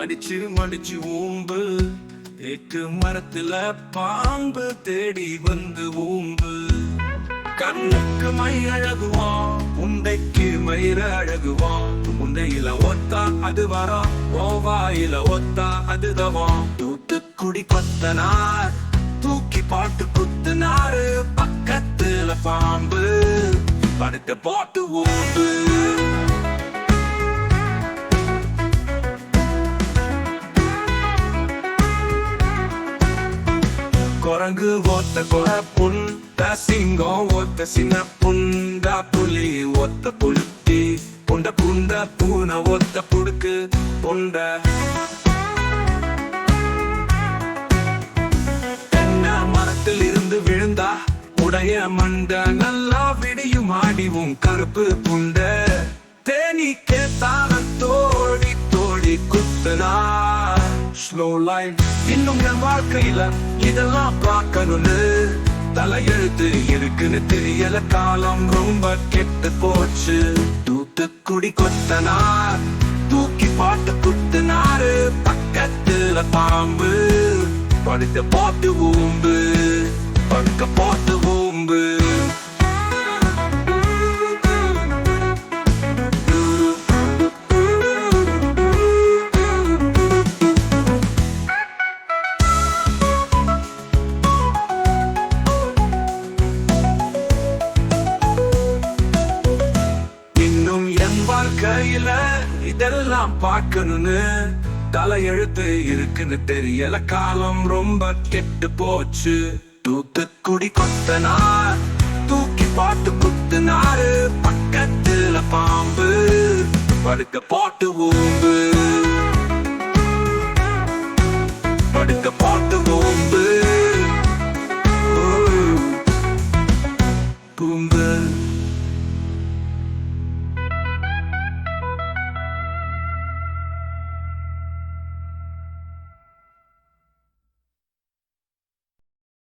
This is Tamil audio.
அடிச்சு மடிச்சு ஊம்பு. தேக்கு மரத்துல பாம்பு தேடி வந்து ஊம்பு. கண்ணுக்கு மை அழகுவான் உண்டைக்கு மயிர அழகுவான் உண்டையில ஒத்தா அது வரா ஓவாயில ஒத்தா அது தவான் தூத்துக்குடி கொத்தனார் தூக்கி பாட்டு குத்துனாரு. பக்கத்துல பாம்பு படுத்த போட்டு ஊம்பு. குரங்கு ஒத்த கொர புண்ட சிங்கம் ஒத்த சின்ன புண்டா புலி ஒத்த புழுத்தி புண்ட புண்ட பூனை ஒத்த புடுக்கு புண்ட தென்னை மரத்தில் இருந்து விழுந்தா உடைய மண்ட நல்லா விடியும் ஆடிவும் கருப்பு புண்ட. தேனி கேத்தான ஸ்லோ லைஃப் இன்னும் என் வாழ்க்கையில இதெல்லாம் பார்க்கணும்னு தலையெழுத்து இருக்குன்னு தெரியல. காலம் ரொம்ப கெட்டு போச்சு. தூத்துக்குடி கொத்தனார் தூக்கி பாட்டு குத்துனாரு. பக்கத்துல பாம்பு படுத்த போட்டு ஊம்பு படுக்க போட்டு தெரியல. இதெல்லாம் பார்க்கணும்னு தலையெழுத்து இருக்குன்னு தெரியல. காலம் ரொம்ப கெட்டு போச்சு. தூத்துக்குடி கொத்தனார் தூக்கி பாட்டு குத்துனாரு. பக்கத்துல பாம்பு படுக்க போட்டு ஊம்பு. படுக்க